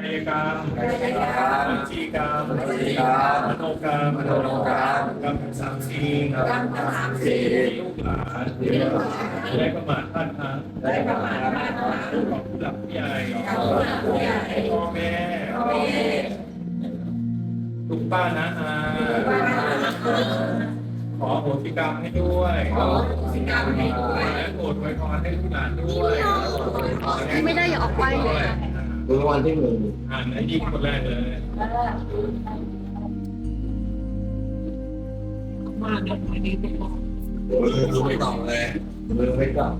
กายกรรมวจีกรรมวจีกรรมมโนกรรมมโนกรรมกรรมทั้งสามสี่กรรมทั้งสามสี่ลูกหลานได้ประมาทพลาดพลั้งได้ประมาณนั้นของผู้หลักผู้ใหญ่ผู้หลักผู้ใหญ่พ่อแม่ลุงป้านะอาขอโหสิกรรมให้ด้วยขอสิกรรมให้ด้วยและโปรดไว้พรให้ลูกหลานด้วยไม่ได้อย่าออกไป รางวัลที่หนึ่งอ่านให้ดีคนแรกเลยมือไม่ต้อเลยมือไม่ต้อง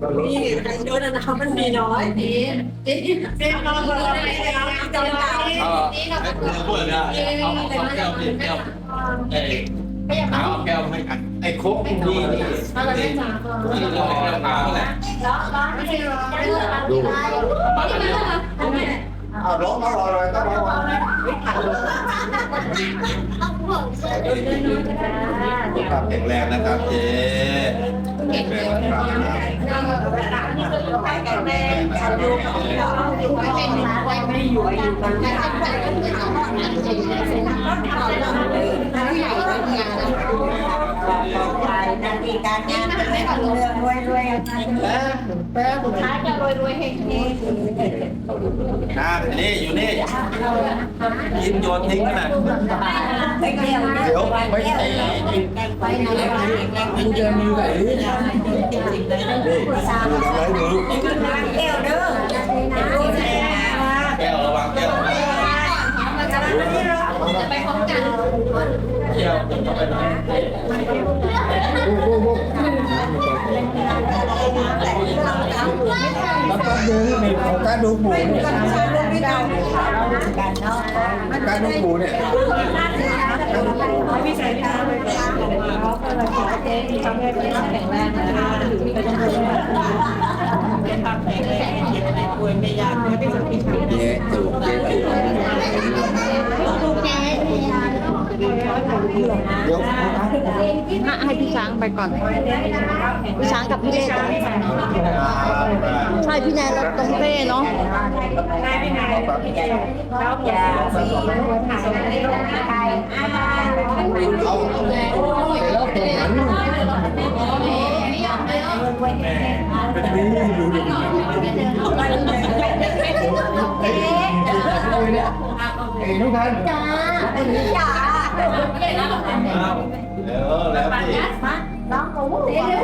ก็รู้นี่ไอ้โดนนะมันมีน้อยนี่นี่นี่เราเราไม่ได้เราจะมาเออไอ้มือพูดเลยเอาเอาแก้วนี่แก้วเอ้ เอาแก้วให้กันไอ้โค้กนี่นี่นี่เราเป็นแก้วขาวแหละดูเอาร้องมาลอยก็ร้องสุขภาพแข็งแรงนะครับเจ๊แข็งแรงนะครับนาที การงานเรื่องรวยรวยสุดท้ายจะรวยรวยเฮงเฮงนะนี่อยู่นี่กินโยนทิ้งนะไม่เกี่ยวเดี๋ยวไม่ตีไปไหนไปกินเยอะมือไหนนี่สามทำไรมือเกี่ยวเด้อแก้วระวังแก้วจะไปพร้อมกันแก้วเข้าไปหน อยแล้วก็ดูนี่ของการดูหมูเนี่ยไม่ด้กันเนาะการดูหมูเนี่ยไม่ใช่ทางเลยก็เลยขอเจ๊ทำให้เป็นแข็งแรงนะคะเป็นทำแข็งแรงไม่ป่วยไม่ยากไม่เป็นสัมผัส เจ๊ตูดเจ๊ตูดเดี๋ยว ให้ให้พี่ช้างไปก่อน พี่ช้างกับพี่เล่ก่อนใช่พี่แนนแล้วตรงเป้เนาะได้ไม่านแล้วอย่าสีถ่ายในโลกไทยเอา แล้วผมหันแม่นี่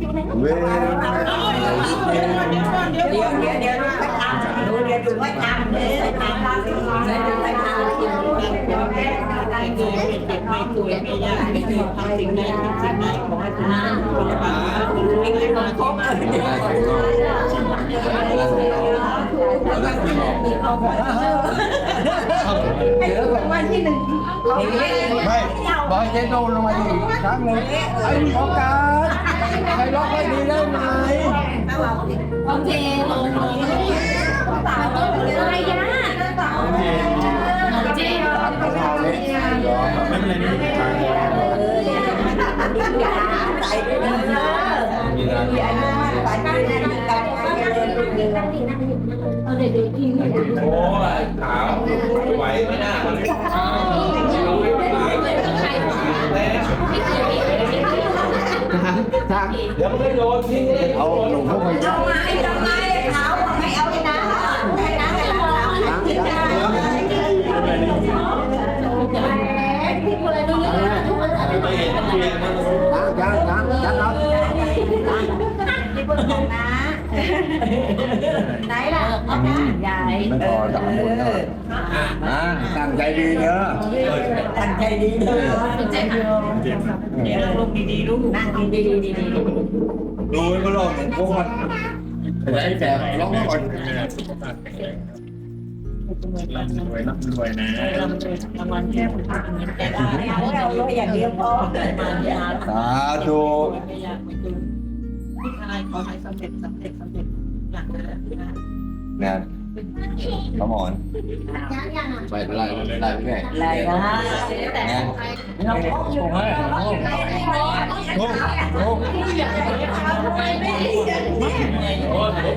ดูดิไอ้ทุกท่านจ้าเป็นจ้าเดี๋ยวแล้วพี่น้องหมูเดี๋ยวเว้ยเดี๋ยวเดี๋ยวเดี๋ยวดูไปทำดูเดี๋ยวดูไปทำเดี๋ยวไปทำเดี๋ยวดูไปทำเดี๋ยวแม่ได้เงินเก็บไม่ป่วยไม่ยากไม่มีทำสิ่งใดสิ่งใดขอให้ทุกท่านสุขภาพเล็กๆน้อยๆครบเลยให้ถูกวันที่หนึ่งไม่ บอกเจ๊โดนลงมาอีกครั้งหนึ่งไอ้ขอการใครล็อกให้ดีได้ไหมโอเคลงลงอะไรยะเจ๊ตามกระเพราเนี่ยยอมไม่เป็นไรนี่ใส่ไปเลยอย่าใส่ไปในารอย่าลืมลืมเอาเด็กๆกินโอ้ยขาวไหวไม่น่าเลย ใครไม่เคยมีไม่เคยมี ทางเดี๋ยวไม่โดนทิ้งเลยเอาหนุ่มเข้าไปเอาไม้เอาไม้เขาไม่เอาเลยน้ำให้น้ำให้เราที่น้ำที่คนอะไรดูเยอะทุกคนอะไรไม่เห็นเพียงมันทางทางทางทางเอาที่บนของน้า ไหนล่ะเอาน้าใหญ่ไม่พอสามคนเนอะอ่าตั้งใจดีเนอะตั้งใจดีเลยเจ๊ค่ะเดี๋ยวลูกดีๆลูกนั่งดีๆดีๆดูไว้ก็ลองพวกมันใช้แบบร้องก่อนสุขภาพแข็งแรงร่ำรวยร่ำรวยนะรางวัลแค่คนทำเงินแกได้เราเราอย่างเดียวพอสาธุไม่ อยากไม่ดูอะไรขอให้สำเร็จสำเร็จสำเร็จอย่างนั้นเนี่ยขมอนไปไล่ไล่ไปแก่อะไรนะเราพบอยู่โอ้โหโอ้โห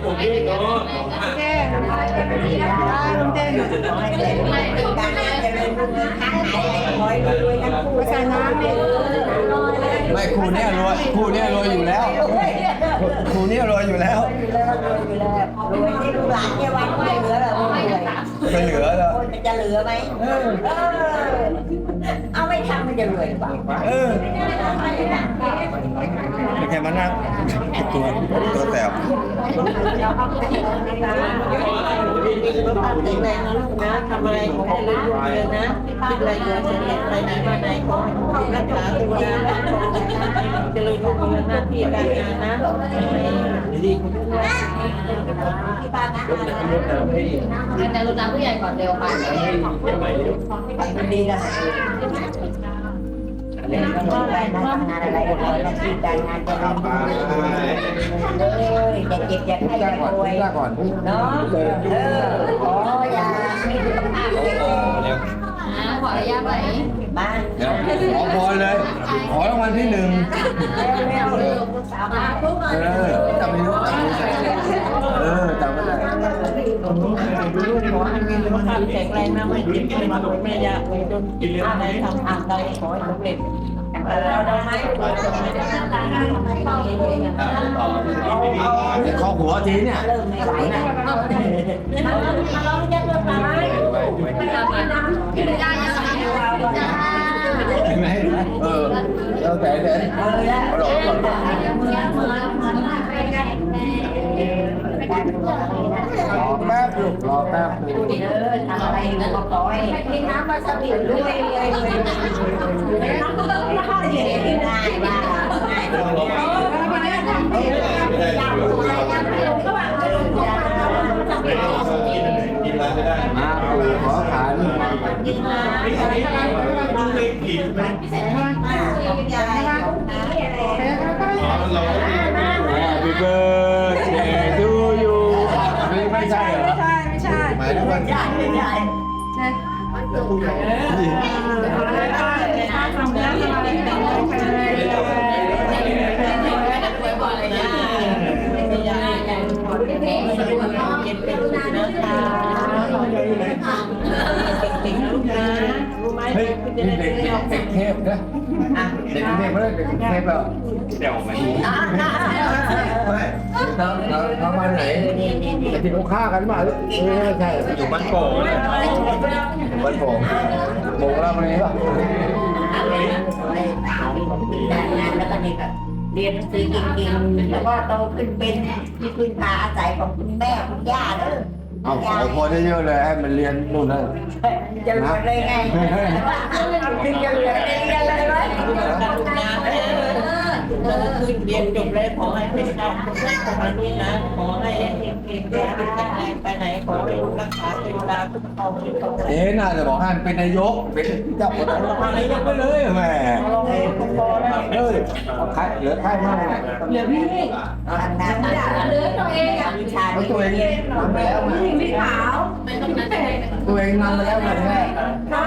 ผมยืดเนาะใส่น้ำเนี่ยไม่ครูเนี่ยรวย ครูเนี่ยรวยอยู่แล้วครูเนี่ยรวยอยู่แล้วรวยที่ลูกหลานเนี่ยวันไม่เหลือแล้วไม่เหลือไม่เหลือแล้วคนมันจะเหลือไหมเออเอาไม่ทำมันจะรวยเปล่าเออไม่แค่มานั่งตัวตัวแสบสุ ขภาพแข็งแรงนะลูกนะทำอะไรขอให้รุ่งเรืองนะคิดอะไรเยอะเสร็จไปไหนมาไหนขอให้รักษาตัวนะจะเลยรุ่งเรืองหน้าที่การงานนะดีคุณด้วยที่บ้านนะแต่รู้จักผู้ใหญ่ก่อนเร็วค่ะมันดีนะเรียนก็ได้นะทำงานอะไรก็ได้หน้าที่การงานจะทำเลยจะเจ็บจะไข้จะก่อนป่วยเนาะ ขออนุญาตไหมบ้านเดี๋ยวขอพรเลย ขอรางวัลที่หนึ่งเร็วเร็วสาวมาทุกคนเออจำไม่รู้จำไม่ได้เออจำไม่ได้ลูกขอให้มีสุขภาพแข็งแรงนะไม่เจ็บไม่ป่วยไม่ยากไม่จนอะไรทำอ่านได้ขอให้สำเร็จเราได้ไหมเราไม่ได้ข้อหัวทีเนี่ยเริ่มไม่ไหวนะมาลองจะเริ่มไห เราแต่แต่เออแล้วหลอกหลอกรอแป๊บลูกรอแป๊บเออทำอะไรก็ขอให้ให้น้ำมาสบิดด้วยเลยน้ำก็ต้องให้ง่ายว่าง่ายกินอะไรไม่ได้มาปู่ขอขันกินไหม เรา Happy birthday to you ไม่ไม่ใช่เหรอ ไม่ใช่หมายถึงวันใช่ใช่เฮ้ยนี่เด็กเด็กเด็กเทพนะ เด็กเทพไม่ได้เด็กเทพแล้วเดี๋ยวไหมไม่ทางทางทางวันไหนไอ้ที่เขาฆ่ากันมาหรือไม่ใช่อยู่บ้านโป่งเลยวันโป่งโป่งแล้วมันนี้ป่ะแล้วก็นี่ก็เรียนหนังสือเก่งๆแล้วก็โตขึ้นเป็นที่พึ่งพาอาศัยของคุณแม่คุณย่าเด้อ เอาขอพรเยอะๆเลยให้มันเรียนนู่นนั่นจะรวยเลยไงถึงจะรวยได้เรียนเลยไหมขึ้นเรียนจบแล้วขอให้เป็นดาวคนแรกของมนุษย์นะขอให้เรียนเก่งๆไปไหนขอให้รักษาเทวดาคุ้มครองคุ้มครองเอ๊ะน่าจะบอกให้มันเป็นนายกเป็นเจ้าคนนายกไปเลยแหม่คุ้มครองแล้วเออเอาใครเหลือใครมากเนี่ยเหลือพี่อันนั้นเหลือตัวเองวิ ชาแล้วตัวเองนำไปแล้วไงไม่ขาวตัวเองนำไปแล้วไงแม่ใช่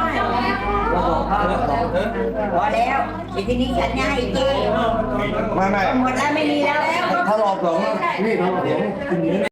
พอแล้วทีนี้ฉันให้เจ๊ไม่ไม่หมดแล้วไม่มีแล้วถ้ารอบสองนี่ถ้ารอบสองคุณ